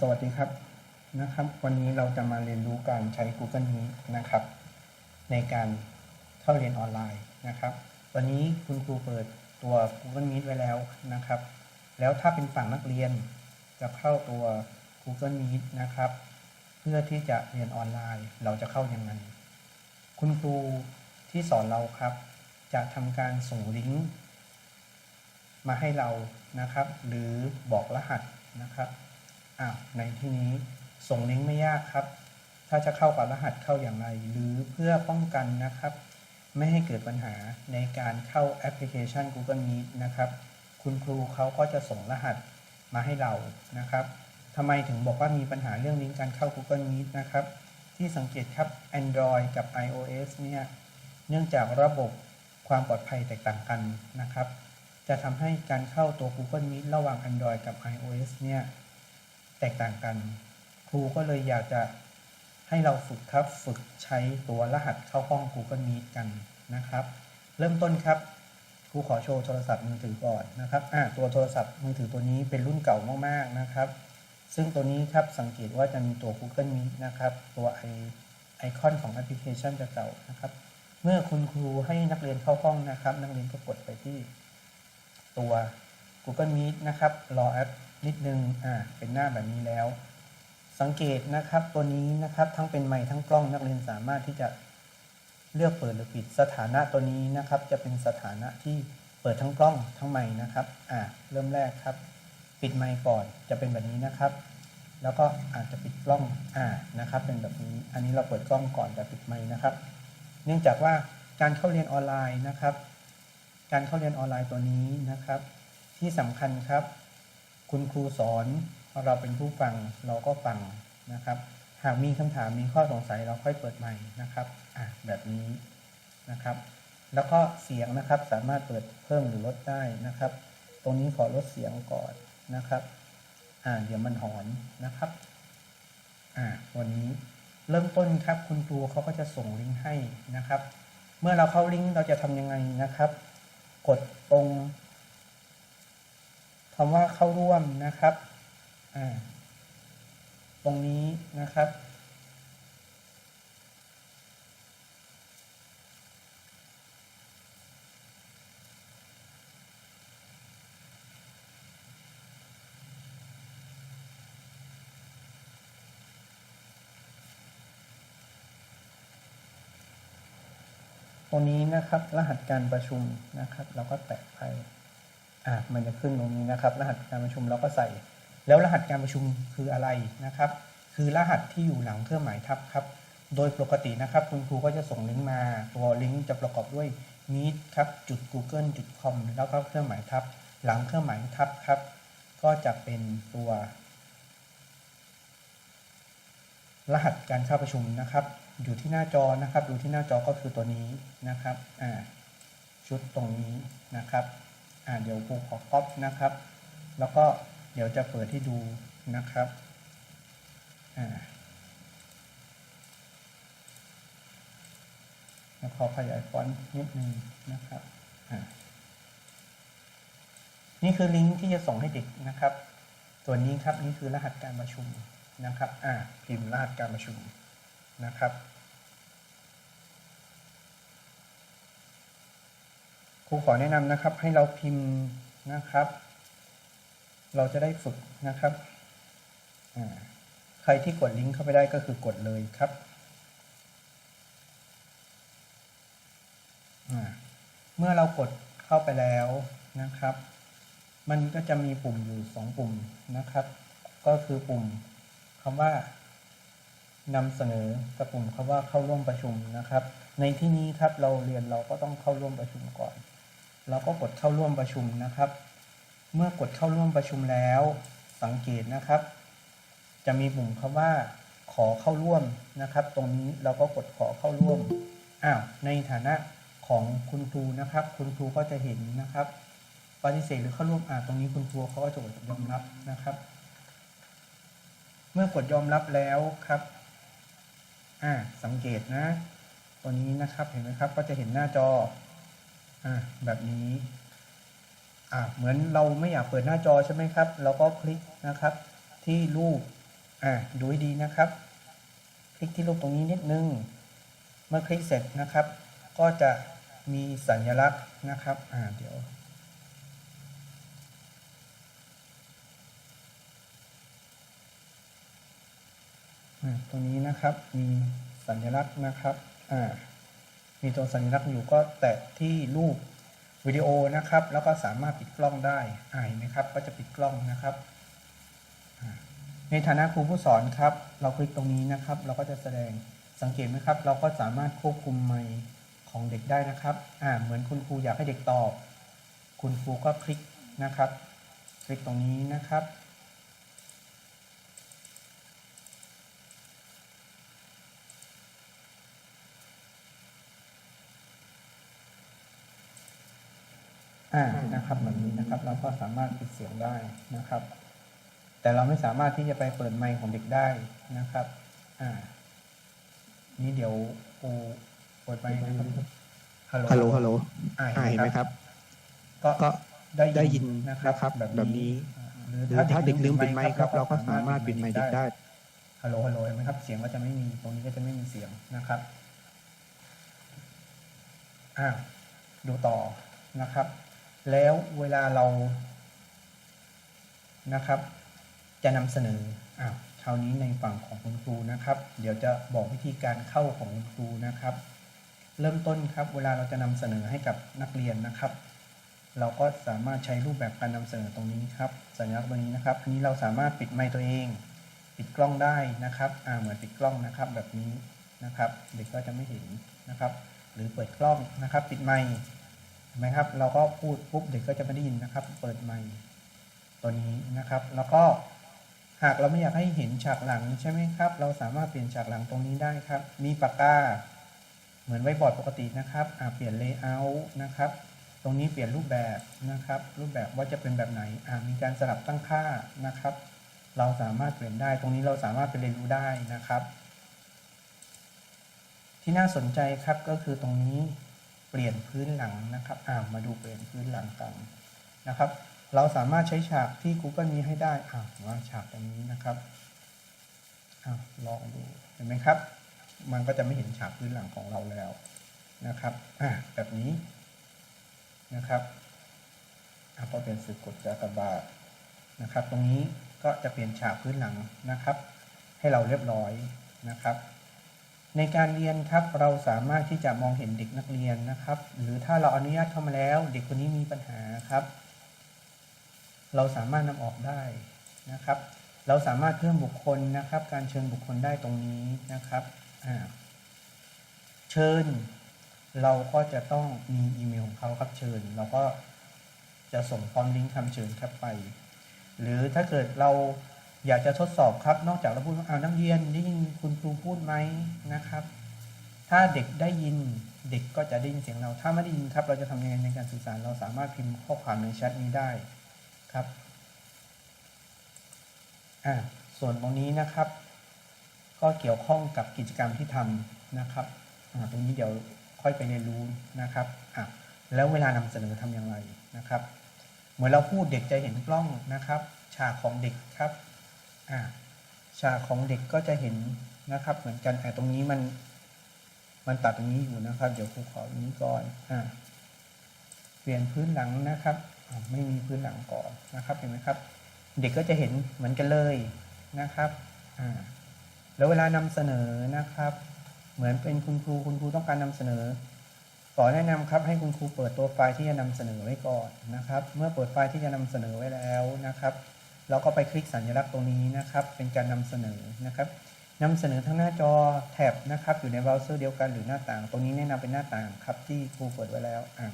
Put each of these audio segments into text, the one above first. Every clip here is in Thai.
สวัสดีครับนะครับ วันนี้เราจะมาเรียนรู้การใช้ Google Meet นะครับ ในการเข้าเรียนออนไลน์นะครับ วันนี้คุณครูเปิดตัว Google Meet ไว้แล้วนะครับ แล้วถ้าเป็นฝั่งนักเรียนจะเข้าตัว Google Meet นะครับ เพื่อที่จะเรียนออนไลน์เราจะเข้ายังไงคุณครูที่สอนเราครับ จะทำการส่งลิงก์มาให้เรานะครับ หรือบอกรหัสนะครับ อ้าวในที่นี้ส่งลิงก์ไม่ยากครับ ถ้าจะเข้ากับรหัสเข้าอย่างไร หรือเพื่อป้องกันนะครับ ไม่ให้เกิดปัญหาในการเข้าแอปพลิเคชัน Google Meet นะครับ คุณครูเขาก็จะส่งรหัสมาให้เรานะครับทำไมถึงบอกว่ามีปัญหาเรื่องลิงก์การเข้า Google Meet นะครับ ที่สังเกตครับ Android กับ iOS เนี่ยเนื่องจากระบบความปลอดภัยแตกต่างกันนะครับ จะทำให้การเข้าตัว Google Meet ระหว่าง Android กับ iOS เนี่ย แตกต่างกัน ครูก็เลยอยากจะให้เราฝึกครับฝึกใช้ตัวรหัสเข้าห้อง Google Meet กันนะครับ เริ่มต้นครับครูขอโชว์โทรศัพท์มือถือก่อนนะครับอ่าตัวโทรศัพท์มือถือตัวนี้เป็นรุ่นเก่ามากๆนะครับ ซึ่งตัวนี้ครับสังเกตว่าจะมีตัว Google Meet นะครับ ตัวไอไอคอนของแอปพลิเคชันจะเก่านะครับ เมื่อคุณครูให้นักเรียนเข้าห้องนะครับ นักเรียนก็กดไปที่ตัว Google Meet นะครับรอแอป นิดนึงอ่าเป็นหน้าแบบนี้แล้ว สังเกตนะครับตัวนี้นะครับทั้งเป็นไมค์ทั้งกล้องนักเรียนสามารถที่จะเลือกเปิดหรือปิดสถานะตัวนี้นะครับ จะเป็นสถานะที่เปิดทั้งกล้องทั้งไมค์นะครับอ่าเริ่มแรกครับ ปิดไมค์ก่อนจะเป็นแบบนี้นะครับ แล้วก็อาจจะปิดกล้องอ่านะครับ เป็นแบบนี้อันนี้เราเปิดกล้องก่อนแต่ปิดไมค์นะครับ เนื่องจากว่าการเข้าเรียนออนไลน์นะครับ การเข้าเรียนออนไลน์ตัวนี้นะครับ ที่สำคัญครับ คุณครูสอนเราเป็นผู้ฟังเราก็ฟังนะครับ หากมีคำถามมีข้อสงสัยเราค่อยเปิดใหม่นะครับอะแบบนี้นะครับ แล้วก็เสียงนะครับสามารถเปิดเพิ่มหรือลดได้นะครับ ตรงนี้ขอลดเสียงก่อนนะครับอ่าเดี๋ยวมันหอนนะครับอ่าวันนี้เริ่มต้นครับคุณครูเขาก็จะส่งลิงก์ให้นะครับ เมื่อเราเข้าลิงก์เราจะทำยังไงนะครับ กดตรง คำว่าเข้าร่วมนะครับอ่าตรงนี้นะครับ ตรงนี้นะครับ รหัสการประชุมนะครับ เราก็แตะไป อ่ามันจะขึ้นตรงนี้นะครับ รหัสการประชุมเราก็ใส่ แล้วรหัสการประชุมคืออะไรนะครับ คือรหัสที่อยู่หลังเครื่องหมายทับครับ โดยปกตินะครับ คุณครูก็จะส่งลิงก์มา ตัวลิงก์จะประกอบด้วย meet ครับจุด google จุด com แล้วก็เครื่องหมายทับ หลังเครื่องหมายทับครับ ก็จะเป็นตัว รหัสการเข้าประชุมนะครับ อยู่ที่หน้าจอนะครับ ดูที่หน้าจอก็คือตัวนี้นะครับ อ่า ชุดตรงนี้นะครับ อ่าเดี๋ยวครูขอก๊อปนะครับ แล้วก็เดี๋ยวจะเปิดให้ดูนะครับอ่าแล้วขอขยายฟอนต์นิดนึงนะครับอ่านี่คือลิงก์ที่จะส่งให้เด็กนะครับตัวนนี้ครับนี่คือรหัสการประชุมนะครับ อ่าพิมพ์รหัสการประชุมนะครับ ครูขอแนะนำนะครับ ให้เราพิมพ์นะครับ เราจะได้ฝึกนะครับ ใครที่กดลิงก์เข้าไปได้ก็คือกดเลยครับเมื่อเรากดเข้าไปแล้วนะครับ มันก็จะมีปุ่มอยู่สองปุ่มนะครับ ก็คือปุ่มคำว่านำเสนอกับปุ่มคำว่าเข้าร่วมประชุมนะครับ ในที่นี้ครับเราเรียนเราก็ต้องเข้าร่วมประชุมก่อน เราก็กดเข้าร่วมประชุมนะครับ เมื่อกดเข้าร่วมประชุมแล้ว สังเกตนะครับ จะมีปุ่มคำว่า ขอเข้าร่วมนะครับ ตรงนี้เราก็กดขอเข้าร่วมอ้าวในฐานะของคุณครูนะครับ คุณครูก็จะเห็นนะครับ ปฏิเสธหรือเข้าร่วมอ่าตรงนี้คุณครูเขาก็จะกดยอมรับนะครับ เมื่อกดยอมรับแล้วครับอ่าสังเกตนะ ตัวนี้นะครับเห็นไหมครับ ก็จะเห็นหน้าจอ อ่าแบบนี้อ่าเหมือนเราไม่อยากเปิดหน้าจอใช่ไหมครับ เราก็คลิกนะครับ ที่รูปอ่าดูให้ดีนะครับ คลิกที่รูปตรงนี้นิดนึง เมื่อคลิกเสร็จนะครับ ก็จะมีสัญลักษณ์นะครับอ่าเดี๋ยวตรงนี้นะครับมีสัญลักษณ์นะครับอ่า มีตัวสัญลักษณ์อยู่ก็แตะที่รูปวิดีโอนะครับ แล้วก็สามารถปิดกล้องได้อ่าเห็นไหมครับ ก็จะปิดกล้องนะครับ ในฐานะครูผู้สอนครับ เราคลิกตรงนี้นะครับ เราก็จะแสดงสังเกตไหมครับ เราก็สามารถควบคุมไมค์ของเด็กได้นะครับอ่าเหมือนคุณครูอยากให้เด็กตอบ คุณครูก็คลิกนะครับ คลิกตรงนี้นะครับ อ่านะครับแบบนี้นะครับ เราก็สามารถปิดเสียงได้นะครับ แต่เราไม่สามารถที่จะไปเปิดไมค์ของเด็กได้นะครับ อ่า นี่เดี๋ยวครูเปิดไมค์นะครับฮัลโหลฮัลโหลอ่าอ่าเห็นไหมครับ ก็ก็ได้ได้ยินนะครับนะครับแบบนี้อ่าหรือถ้าเด็กลืมปิดไมค์ครับ เราก็สามารถปิดไมค์เด็กได้ฮัลโหลฮัลโหลเห็นไหมครับ เสียงก็จะไม่มีตรงนี้ก็จะไม่มีเสียงนะครับอ่าดูต่อนะครับ แล้วเวลาเรานะครับ จะนำเสนออ้าวคราวนี้ในฝั่งของคุณครูนะครับ เดี๋ยวจะบอกวิธีการเข้าของคุณครูนะครับ เริ่มต้นครับเวลาเราจะนำเสนอให้กับนักเรียนนะครับ เราก็สามารถใช้รูปแบบการนำเสนอตรงนี้ครับ สัญลักษณ์ตรงนี้นะครับอันนี้เราสามารถปิดไมค์ตัวเอง ปิดกล้องได้นะครับอ่าเหมือนปิดกล้องนะครับ แบบนี้นะครับ เด็กก็จะไม่เห็นนะครับ หรือเปิดกล้องนะครับ ปิดไมค์ ไหมครับ เราก็พูดปุ๊บเด็กก็จะไม่ได้ยินนะครับ เปิดไมค์ตัวนี้นะครับ แล้วก็หากเราไม่อยากให้เห็นฉากหลังใช่ไหมครับ เราสามารถเปลี่ยนฉากหลังตรงนี้ได้ครับ มีปากกา เหมือนไว้บอร์ดปกตินะครับอ่าเปลี่ยนเลเยอร์นะครับ ตรงนี้เปลี่ยนรูปแบบนะครับ รูปแบบว่าจะเป็นแบบไหนอ่ามีการสลับตั้งค่านะครับ เราสามารถเปลี่ยนได้ ตรงนี้เราสามารถไปเรียนรู้ได้นะครับ ที่น่าสนใจครับก็คือตรงนี้ เปลี่ยนพื้นหลังนะครับอ่ามาดูเปลี่ยนพื้นหลังกันนะครับ เราสามารถใช้ฉากที่ Google มีให้ได้อ่าว่าฉากตรงนี้นะครับอ่าลองดูเห็นไหมครับ มันก็จะไม่เห็นฉากพื้นหลังของเราแล้วนะครับอ่าแบบนี้นะครับอ่าพอเป็นสึกกดจากบาทนะครับ ตรงนี้ก็จะเปลี่ยนฉากพื้นหลังนะครับ ให้เราเรียบร้อยนะครับ ในการเรียนครับเราสามารถที่จะมองเห็นเด็กนักเรียนนะครับ หรือถ้าเราอนุญาตเข้ามาแล้ว เด็กคนนี้มีปัญหาครับ เราสามารถนำออกได้นะครับ เราสามารถเพิ่มบุคคลนะครับ การเชิญบุคคลได้ตรงนี้นะครับเชิญ เราก็จะต้องมีอีเมลของเขาครับเชิญ เราก็จะส่งพร้อมลิงก์คำเชิญครับไป หรือถ้าเกิดเรา อยากจะทดสอบครับ นอกจากเราพูดว่าเอานักเรียนได้ยินคุณครูพูดไหมนะครับ ถ้าเด็กได้ยินเด็กก็จะได้ยินเสียงเรา ถ้าไม่ได้ยินครับ เราจะทำยังไงในการสื่อสาร เราสามารถพิมพ์ข้อความในแชทนี้ได้ครับอ่าส่วนตรงนี้นะครับ ก็เกี่ยวข้องกับกิจกรรมที่ทำนะครับอ่าตรงนี้เดี๋ยวค่อยไปเรียนรู้นะครับอะแล้วเวลานำเสนอทำอย่างไรนะครับ เหมือนเราพูดเด็กจะเห็นกล้องนะครับ ฉากของเด็กครับ ฉากของเด็กก็จะเห็นนะครับ เหมือนกันแต่ตรงนี้มัน มันตัดตรงนี้อยู่นะครับ เดี๋ยวครูขอตรงนี้ก่อนอ่าเปลี่ยนพื้นหลังนะครับ ไม่มีพื้นหลังก่อนนะครับเห็นไหมครับ เด็กก็จะเห็นเหมือนกันเลยนะครับอ่าแล้วเวลานำเสนอนะครับ เหมือนเป็นคุณครูคุณครูต้องการนำเสนอขอแนะนำครับให้คุณครูเปิดตัวไฟล์ที่จะนำเสนอไว้ก่อนนะครับ เมื่อเปิดไฟล์ที่จะนำเสนอไว้แล้วนะครับ เราก็ไปคลิกสัญลักษณ์ตรงนี้นะครับ เป็นการนำเสนอนะครับนำเสนอทั้งหน้าจอแท็บนะครับ อยู่ในเบราว์เซอร์เดียวกันหรือหน้าต่าง ตรงนี้แนะนำเป็นหน้าต่างครับที่ครูเปิดไว้แล้วอะ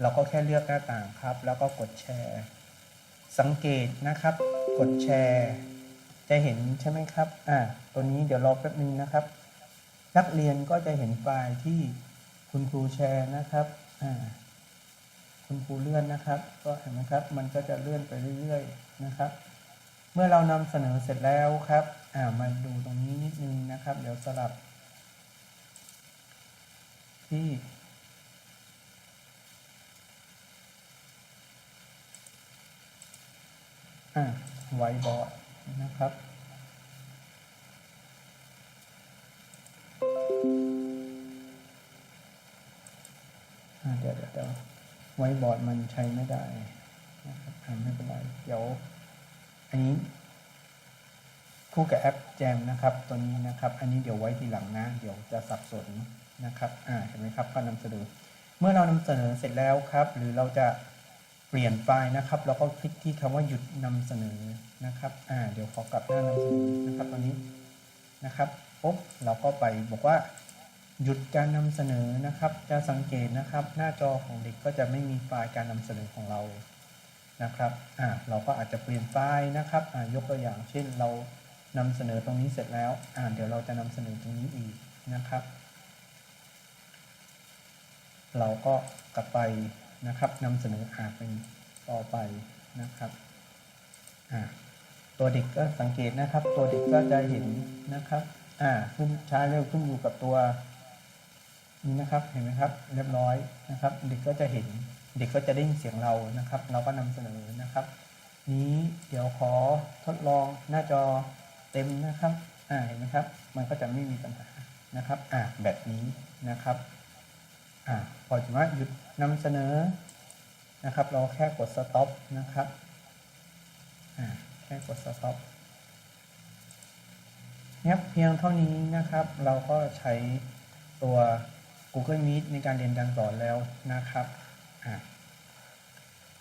เราก็แค่เลือกหน้าต่างครับ แล้วก็กดแชร์ สังเกตนะครับ กดแชร์ จะเห็นใช่ไหมครับอ่าตัวนี้เดี๋ยวรอแป๊บนึงนะครับ นักเรียนก็จะเห็นไฟล์ที่คุณครูแชร์นะครับอ่าคุณครูเลื่อนนะครับ ก็เห็นไหมครับ มันก็จะเลื่อนไปเรื่อยๆ นะครับ เมื่อเรานำเสนอเสร็จแล้วครับอ่ามาดูตรงนี้นิดนึงนะครับ เดี๋ยวสลับ ที่ไวบอร์ดนะครับ เดี๋ยวเดี๋ยวไวบอร์ดมันใช้ไม่ได้ ไม่เป็นไร เดี๋ยว อันนี้ คู่กับแอปแจมนะครับ ตัวนี้นะครับ อันนี้เดี๋ยวไว้ทีหลังนะ เดี๋ยวจะสับสนนะครับ อ่า เห็นไหมครับก็นำเสนอ เมื่อเรานำเสนอเสร็จแล้วครับ หรือเราจะเปลี่ยนไฟล์นะครับเราก็คลิกที่คำว่าหยุดนำเสนอนะครับ อ่า เดี๋ยวขอกลับหน้านำเสนอนะครับตอนนี้นะครับปุ๊บเราก็ไปบอกว่าหยุดการนำเสนอนะครับ จะสังเกตนะครับ หน้าจอของเด็กก็จะไม่มีไฟล์การนำเสนอของเรา นะครับอ่าเราก็อาจจะเปลี่ยนไฟล์นะครับอ่ายกตัวอย่างเช่นเรานำเสนอตรงนี้เสร็จแล้วอ่าเดี๋ยวเราจะนำเสนอตรงนี้อีกนะครับ เราก็กลับไปนะครับนำเสนออ่าเป็นต่อไปนะครับอ่าตัวเด็กก็สังเกตนะครับ ตัวเด็กก็จะเห็นนะครับอ่าขึ้นช้าเร็วขึ้นอยู่กับตัวนี้นะครับเห็นไหมครับ เรียบร้อยนะครับ เด็กก็จะเห็น เด็กก็จะได้ยินเสียงเรานะครับ เราก็นำเสนอนะครับ นี้เดี๋ยวขอทดลองหน้าจอเต็มนะครับอ่าเห็นไหมครับ มันก็จะไม่มีปัญหานะครับอ่าแบบนี้นะครับอ่าพอจะว่าหยุดนำเสนอนะครับ เราแค่กด stop นะครับอ่าแค่กด stop เนี่ยเพียงเท่านี้นะครับ เราก็ใช้ตัว Google Meet ในการเรียนการสอนแล้วนะครับ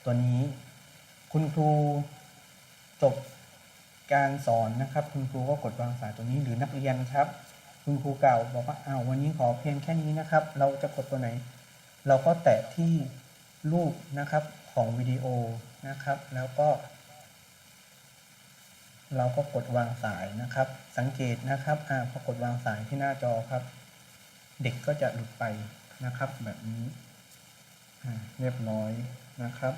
ตัวนี้คุณครูจบการสอนนะครับ คุณครูก็กดวางสายตัวนี้หรือนักเรียนครับ คุณครูเก่าบอกว่าอ้าววันนี้ขอเพียงแค่นี้นะครับ เราจะกดตัวไหน เราก็แตะที่รูปนะครับของวิดีโอนะครับ แล้วก็ เราก็กดวางสายนะครับ สังเกตนะครับอ่าพอกดวางสายที่หน้าจอครับ เด็กก็จะหลุดไปนะครับแบบนี้ เรียบร้อยนะครับ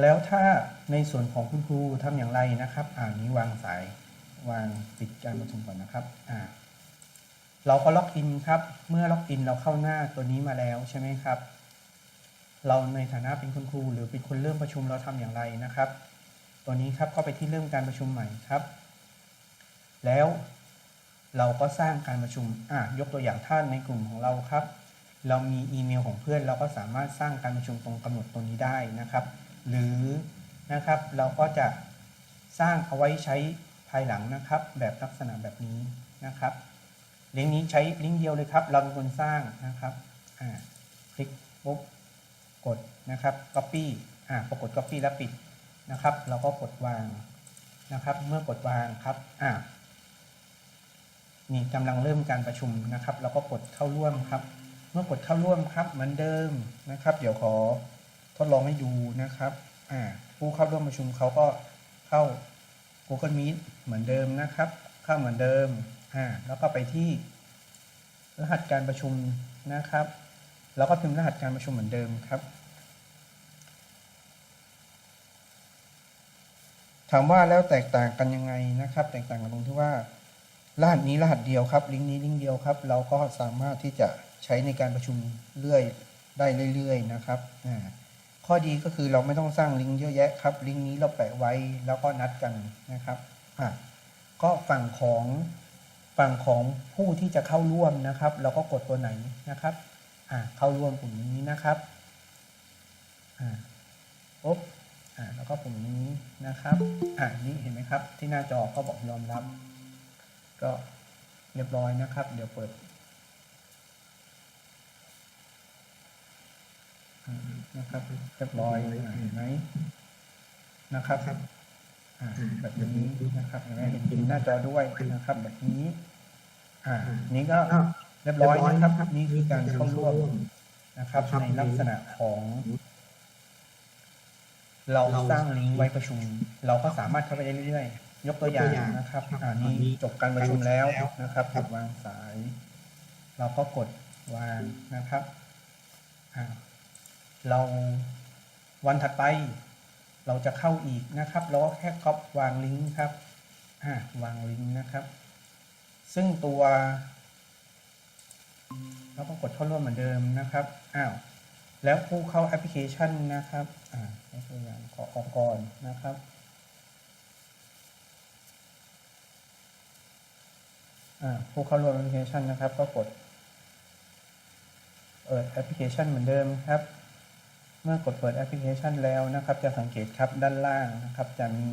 แล้วถ้าในส่วนของคุณครูทำอย่างไรนะครับ อ่านี้วางสายวางปิดการประชุมก่อนนะครับอ่าเราก็ล็อกอินครับ เมื่อล็อกอินเราเข้าหน้าตัวนี้มาแล้วใช่ไหมครับ เราในฐานะเป็นคุณครู หรือเป็นคนเริ่มประชุมเราทำอย่างไรนะครับ ตัวนี้ครับก็ไปที่เริ่มการประชุมใหม่ครับ แล้ว เราก็สร้างการประชุมอะยกตัวอย่างท่านในกลุ่มของเราครับ เรามีอีเมลของเพื่อน เราก็สามารถสร้างการประชุมตรงกำหนดตัวนี้ได้นะครับ หรือนะครับเราก็จะสร้างเอาไว้ใช้ภายหลังนะครับ แบบลักษณะแบบนี้นะครับลิงก์นี้ใช้ลิงก์เดียวเลยครับ เราเป็นคนสร้างนะครับอ่าคลิกปุ๊บกดนะครับ copy อ่าพอกด copy แล้วปิดนะครับ เราก็กดวางนะครับ เมื่อกดวางครับอ่า นี่กำลังเริ่มการประชุมนะครับเราก็กดเข้าร่วมครับ เมื่อกดเข้าร่วมครับเหมือนเดิมนะครับ เดี๋ยวขอทดลองให้ดูนะครับอ่าผู้เข้าร่วมประชุมเขาก็เข้า Google Meet เหมือนเดิมนะครับ เข้าเหมือนเดิมอ่าแล้วก็ไปที่รหัสการประชุมนะครับ แล้วก็พิมพ์รหัสการประชุมเหมือนเดิมครับ ถามว่าแล้วแตกต่างกันยังไงนะครับ แตกต่างกันตรงที่ว่า รหัสนี้รหัสเดียวครับ ลิงก์นี้ลิงก์เดียวครับ เราก็สามารถที่จะใช้ในการประชุมเรื่อยได้เรื่อย ๆ นะครับข้อดีก็คือเราไม่ต้องสร้างลิงก์เยอะแยะครับ ลิงก์นี้เราแปะไว้แล้วก็นัดกันนะครับก็ฝั่งของฝั่งของผู้ที่จะเข้าร่วมนะครับ เราก็กดตัวไหนนะครับเข้าร่วมกลุ่มนี้นะครับปุ๊บแล้วก็ปุ่มนี้นะครับ อ่านี่เห็นไหมครับ ที่หน้าจอก็บอกยอมรับ ก็เรียบร้อยนะครับ เดี๋ยวเปิดนะครับเรียบร้อยเห็นไหมนะครับอ่าแบบนี้นะครับเห็นไหมเห็นเห็นหน้าจอด้วยนะครับแบบนี้ อ่า นี้ก็เรียบร้อยนะครับนี่คือการเข้าร่วมนะครับ ในลักษณะของเราสร้างลิงก์ไว้ประชุม เราก็สามารถเข้าไปได้เรื่อยๆ ยกตัวอย่างนะครับอ่านี่จบการประชุมแล้วนะครับกดวางสาย เราก็กดวางนะครับอ่าเราวันถัดไป เราจะเข้าอีกนะครับ เราก็แค่ก๊อปวางลิงก์ครับอ่าวางลิงก์นะครับ ซึ่งตัวเราก็กดเข้าร่วมเหมือนเดิมนะครับอ้าวแล้วผู้เข้าแอปพลิเคชันนะครับอ่าให้ตัวอย่างขอออกก่อนนะครับ อ่า ผู้เข้าร่วมแอปพลิเคชันนะครับ ก็กดเปิดแอปพลิเคชันเหมือนเดิมครับ เมื่อกดเปิดแอปพลิเคชันแล้วนะครับ จะสังเกตครับด้านล่างนะครับ จะมี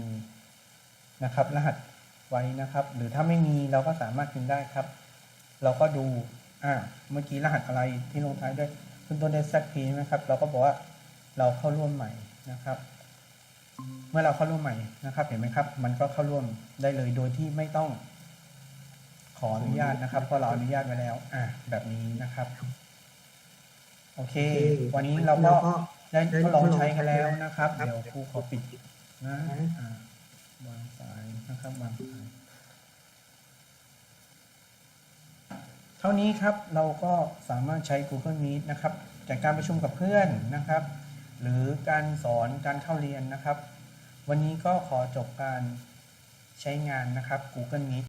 นะครับ รหัสไว้นะครับ หรือถ้าไม่มีเราก็สามารถพิมพ์ได้ครับ เราก็ดูอ่าเมื่อกี้รหัสอะไรที่ลงท้ายด้วยขึ้นต้นด้วย ZP ใช่ไหมครับ เราก็บอกว่าเราเข้าร่วมใหม่นะครับ เมื่อเราเข้าร่วมใหม่นะครับ เห็นไหมครับ มันก็เข้าร่วมได้เลยโดยที่ไม่ต้อง ออนุญาตนะครับเพราะเราอนุญาตไว้แล้ว อ่าแบบนี้นะครับ โอเค วันนี้เราก็ได้ทดลองใช้กันแล้วนะครับ เดี๋ยวครูขอปิดนะอ่าวางสายนะครับวางสายเท่านี้ครับเราก็สามารถใช้ Google Meet นะครับจากการประชุมกับเพื่อนนะครับ หรือการสอนการเข้าเรียนนะครับ วันนี้ก็ขอจบการใช้งานนะครับ Google Meet